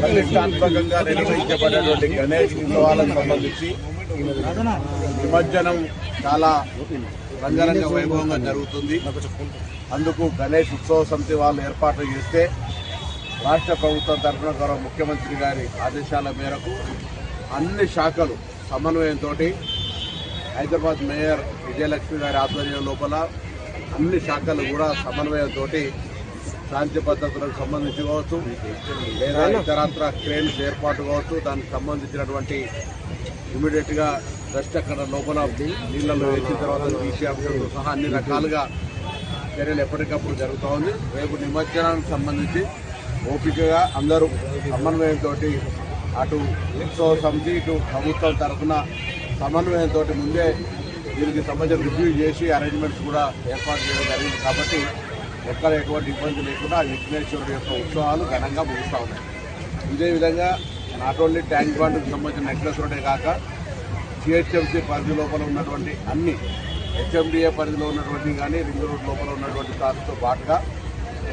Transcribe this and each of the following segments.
ప్రతిష్టాత్మకంగా నిర్వహించబడినటువంటి గణేష్ ఉత్సవాలకు సంబంధించి నిమజ్జనం చాలా రంగరంగ వైభవంగా జరుగుతుంది. అందుకు గణేష్ ఉత్సవ సమితి వాళ్ళు ఏర్పాట్లు చేస్తే రాష్ట్ర ప్రభుత్వం తరఫున గౌరవ ముఖ్యమంత్రి గారి ఆదేశాల మేరకు అన్ని శాఖలు సమన్వయంతో హైదరాబాద్ మేయర్ విజయలక్ష్మి గారి ఆధ్వర్యం లోపల అన్ని శాఖలు కూడా సమన్వయంతో శాంతి భద్రతలకు సంబంధించి కావచ్చు లేదా ఇతరత్ర క్రేన్స్ ఏర్పాటు కావచ్చు దానికి సంబంధించినటువంటి ఇమీడియట్గా డస్ట్ అక్కడ లోపల నీళ్ళలో వేసిన తర్వాత అంశంతో సహా అన్ని రకాలుగా చర్యలు ఎప్పటికప్పుడు జరుగుతూ ఉంది. రేపు నిమజ్జనానికి సంబంధించి ఓపికగా అందరూ సమన్వయంతో అటు ఉత్సవ సమితి ఇటు ప్రభుత్వం తరఫున సమన్వయంతో ముందే దీనికి సంబంధించిన రివ్యూ చేసి అరేంజ్మెంట్స్ కూడా ఏర్పాటు చేయడం జరిగింది. కాబట్టి ఎక్కడ ఎటువంటి ఇబ్బంది లేకుండా విఘ్నేశ్వరుడు యొక్క ఉత్సవాలు ఘనంగా ముగుస్తూ ఉన్నాయి. ఇదే విధంగా నాట్ ఓన్లీ ట్యాంక్ బండ్కి సంబంధించిన నెక్లెస్ రోడే కాక సిహెచ్ఎంసీ పరిధి లోపల ఉన్నటువంటి అన్ని హెచ్ఎండిఏ పరిధిలో ఉన్నటువంటి కానీ రింగ్ రోడ్ లోపల ఉన్నటువంటి కార్లతో పాటుగా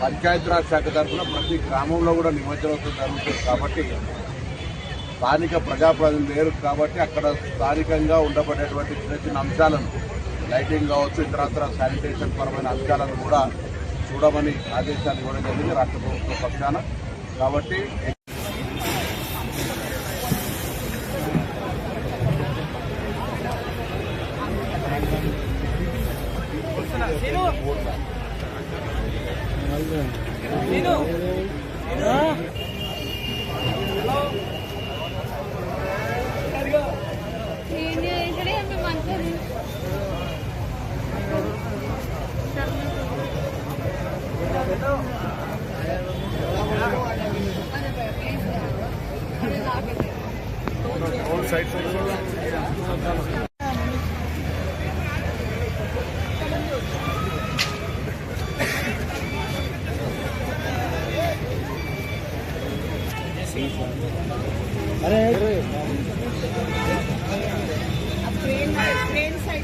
పంచాయతీరాజ్ శాఖ తరఫున ప్రతి గ్రామంలో కూడా నిమజ్జనోత్సవం జరుగుతుంది కాబట్టి స్థానిక ప్రజాప్రతినిధులు లేరు కాబట్టి అక్కడ స్థానికంగా ఉండబడేటువంటి చిన్న చిన్న అంశాలను లైటింగ్ కావచ్చు ఇతరత్ర శానిటేషన్ పరమైన అంశాలను కూడా చూడమని ఆదేశాలు ఇవ్వడం జరిగింది రాష్ట్ర ప్రభుత్వ పక్షాన. కాబట్టి నేను All sides also. अरे ट्रेन ट्रेन साइड